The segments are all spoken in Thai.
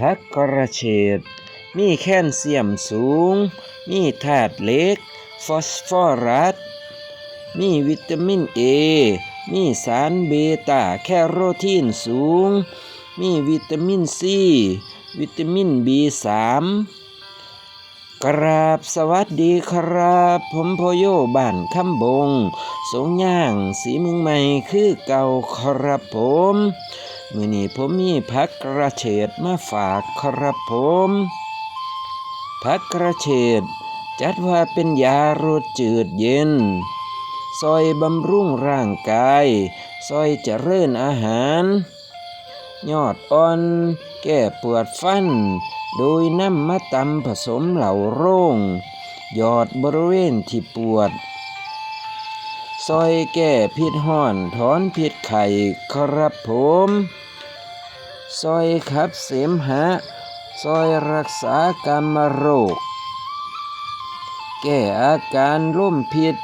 ผักกระเฉดมีแคลเซียมสูง มีธาตุเหล็ก ฟอสฟอรัส มีวิตามินเอ มีสารเบต้าแคโรทีนสูง มีวิตามินซี วิตามิน B3 กราบสวัสดีครับ ผมพโยบ้านคำบง สงย่างสีมึงใหม่คือเก่าครับผม มือนี้ผมมีผักกระเฉดมาฝากครับผมผักกระเฉดจัดว่าเป็นยารสจืดเย็น ซอยบำรุงร่างกาย ซอยเจริญอาหาร ยอดอ่อน แก้ปวดฟัน โดยน้ำมาตำผสมเหล่าโร่งหยอดบริเวณที่ปวด ซอยแก้พิษห่อนถอนพิษไข่ครับผม ซอยขับเสมหะซอยรักษากรรมโรค แก้อาการร่มพิษ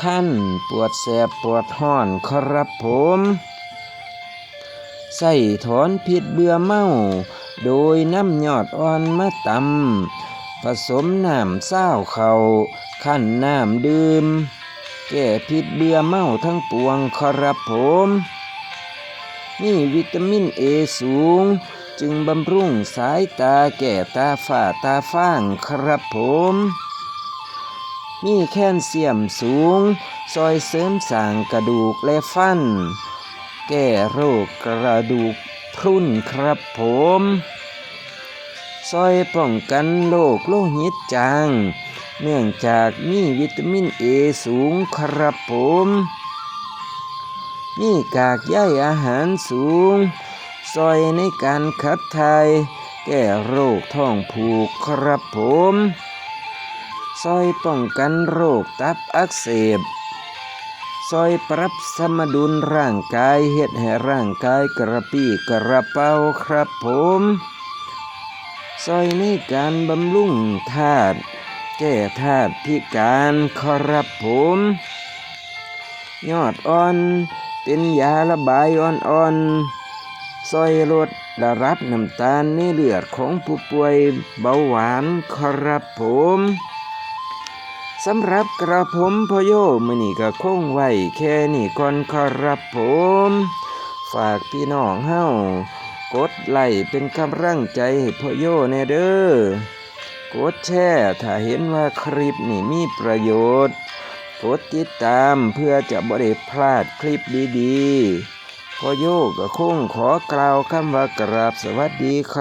ขั้นปวดแสบปวดห่อนครับผมใส่ถอนพิษเบื่อเมา โดยน้ำยอดอ่อนมาตำผสมน้ำเศร้าเขาขั้นน้ำดื่ม แก้พิษเบื่อเมาทั้งปวงครับผม นี่วิตามินเอสูง จึงบำรุงสายตาแก่ตาฝ้าตาฟ้างครับผม มีแคลเซียมสูง ซอยเสริมสร้างกระดูกและฟัน แก้โรคกระดูกพรุนครับผมซอยป้องกันโรคโลหิตจาง เนื่องจากมีวิตามินเอสูงครับผม มีกากใยอาหารสูง ซอยในการขับถ่าย แก้โรคท้องผูกครับผม ซอยป้องกันโรคตับอักเสบ ซอยปรับสมดุลร่างกายเฮ็ดให้ร่างกายกระปี้กระเป๋าครับผมซอยในการบำรุงธาตุแก้ธาตุพิการครับผม ยอดอ่อน เป็นยาระบายอ่อนๆซอยลดระดับน้ำตาลในเลือดของผู้ป่วยเบาหวานครับผมสำหรับกระผมพโยมือนี่ก็คงไว้แค่นี้ก่อนครับผม ฝากพี่น้องเฮากดไลค์เป็นกำลังใจให้พโยแน่เด้อกดแชร์ถ้าเห็นว่าคลิปนี่มีประโยชน์ กดติดตามเพื่อจะบ่ได้พลาดคลิปดีๆพอโยก็คงขอกล่าวคำว่ากราบสวัสดีครับ